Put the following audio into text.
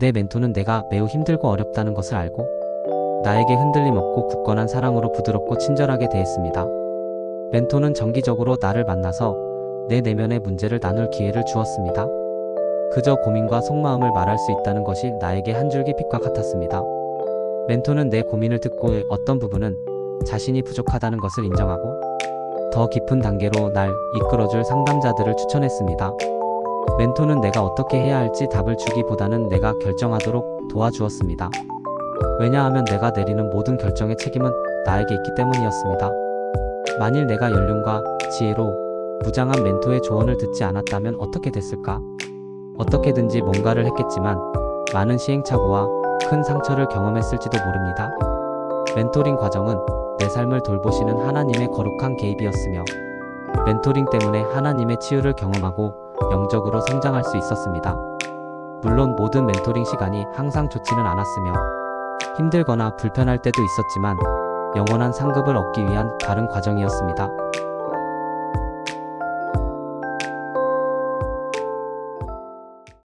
내 멘토는 내가 매우 힘들고 어렵다는 것을 알고 나에게 흔들림 없고 굳건한 사랑으로 부드럽고 친절하게 대했습니다. 멘토는 정기적으로 나를 만나서 내 내면의 문제를 나눌 기회를 주었습니다. 그저 고민과 속마음을 말할 수 있다는 것이 나에게 한 줄기 빛과 같았습니다. 멘토는 내 고민을 듣고 어떤 부분은 자신이 부족하다는 것을 인정하고 더 깊은 단계로 날 이끌어줄 상담자들을 추천했습니다. 멘토는 내가 어떻게 해야 할지 답을 주기보다는 내가 결정하도록 도와주었습니다. 왜냐하면 내가 내리는 모든 결정의 책임은 나에게 있기 때문이었습니다. 만일 내가 연륜과 지혜로 무장한 멘토의 조언을 듣지 않았다면 어떻게 됐을까? 어떻게든지 뭔가를 했겠지만 많은 시행착오와 큰 상처를 경험했을지도 모릅니다. 멘토링 과정은 내 삶을 돌보시는 하나님의 거룩한 개입이었으며 멘토링 때문에 하나님의 치유를 경험하고 영적으로 성장할 수 있었습니다. 물론 모든 멘토링 시간이 항상 좋지는 않았으며 힘들거나 불편할 때도 있었지만 영원한 상급을 얻기 위한 바른 과정이었습니다.